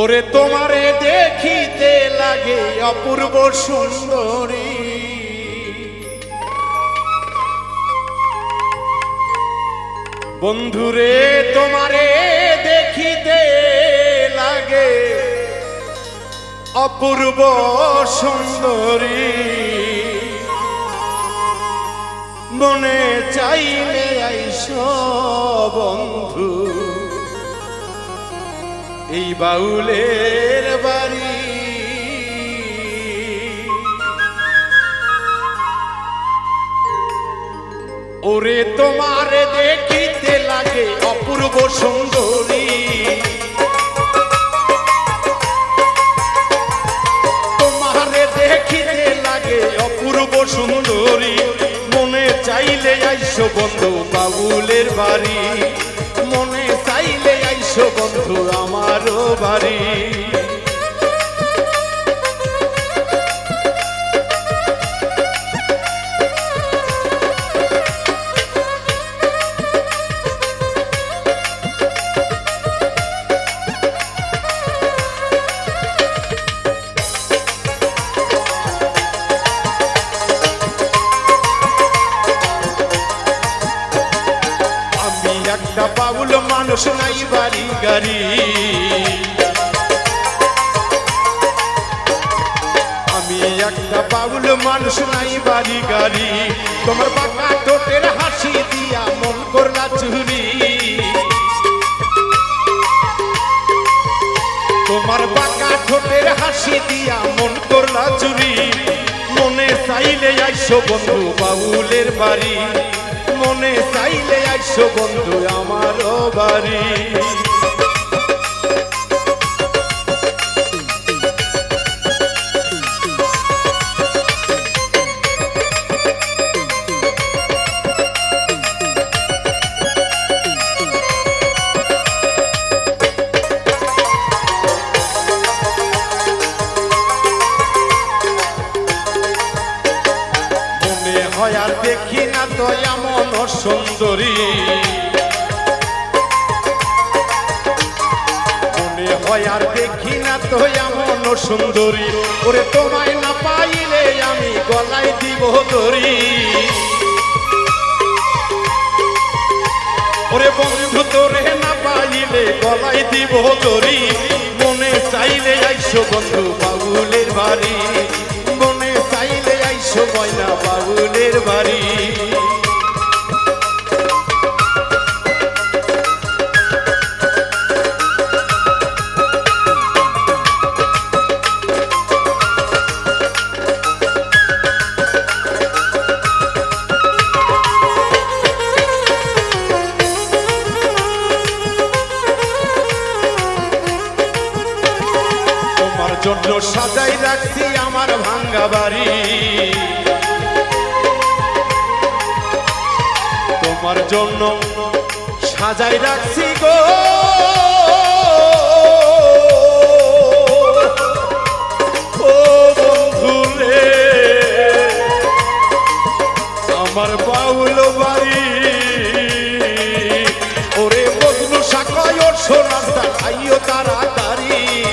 ওরে তোমারে দেখিতে লাগে অপূর্ব সুন্দরী। বন্ধুরে তোমারে দেখিতে লাগে অপূর্ব সুন্দরী। মনে চাইলে আইস বন্ধু। এই বাউলের বাড়ি। ওরে তোমার দেখিতে লাগে অপূর্ব সুন্দরী। তোমারে দেখিতে লাগে অপূর্ব সুন্দরী। মনে চাইলে আইসো বন্ধু বাবুলের বাড়ি। মনে চাইলে আইসো বন্ধু বাড়ি। মানুষ নাই বাড়ি গাড়ি। আমি একটা বাউল বাড়ি গাড়ি। তোমার বাঁকা ঠোঁটের হাসি দিয়া মন করলা চুরি। তোমার বাঁকা ঠোঁটের হাসি দিয়া মন করলা চুরি। মনে চাইলে আইসো বন্ধু বাউলের বাড়ি। মনে চাইলে আইসো বন্ধু আমারও বাড়ি। হয় দেখি না তো এমন আর দেখি না তো এমন সুন্দরী। ওরে তোমায় না পাইলে আমি গলায় দিব দড়ি। ওরে বন্ধু, তোরে না পাইলে গলায় দিব দড়ি। মনে চাইলে আইসো বন্ধু বাবুলের বাড়ি। মনে চাইলে আইসো ময়না বাবুলের বাড়ি। জন্য সাজাই রাখছি আমার ভাঙ্গা বাড়ি। তোমার জন্য সাজাই রাখছি গো। আমার বাউল বাড়ি। ওরে বদলু ওর সোনার খাইও তাড়াতাড়ি।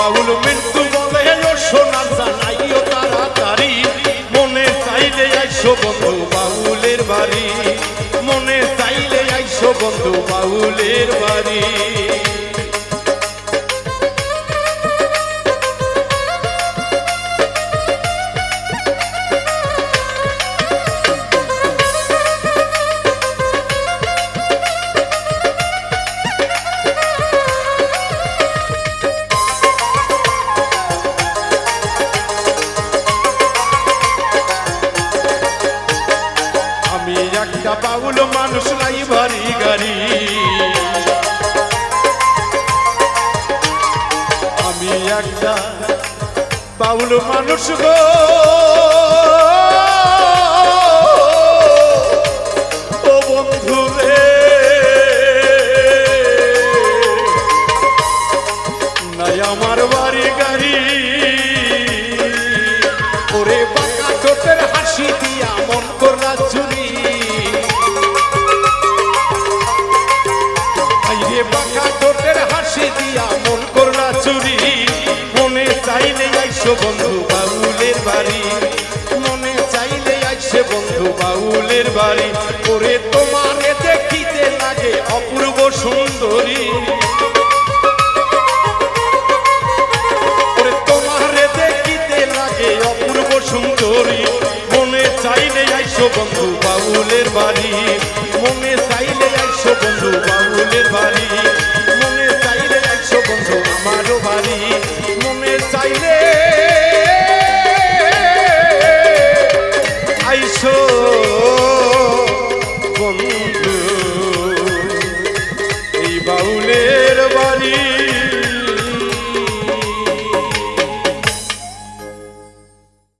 বাউল মৃত্যু বলে ও সোনার জানাইও তাড়াতাড়ি। মনে চাইলে আইসো বন্ধু বাউলের বাড়ি। মনে চাইলে আইসো বন্ধু বাউলের বাড়ি। মানুষ নাই ভারী গাড়ি। আমি একটা বাউল মানুষ গো। নাই আমার বাড়ি গাড়ি। ওরে বাঁকা ঠোঁটের হাসি দিয়া আইসো বন্ধু বাউলের বাড়ি। মনে চাইলে আইসে বন্ধু বাউলের বাড়ি। দেখিতে লাগে অপূর্ব সুন্দরী। আইসো বন্ধু বাউলের বাড়ি। মনে চাইলে আইসো বন্ধু বাউলের বাড়ি। মনে চাইলে আইসো বন্ধু আমারও বাড়ি। মনে চাইলে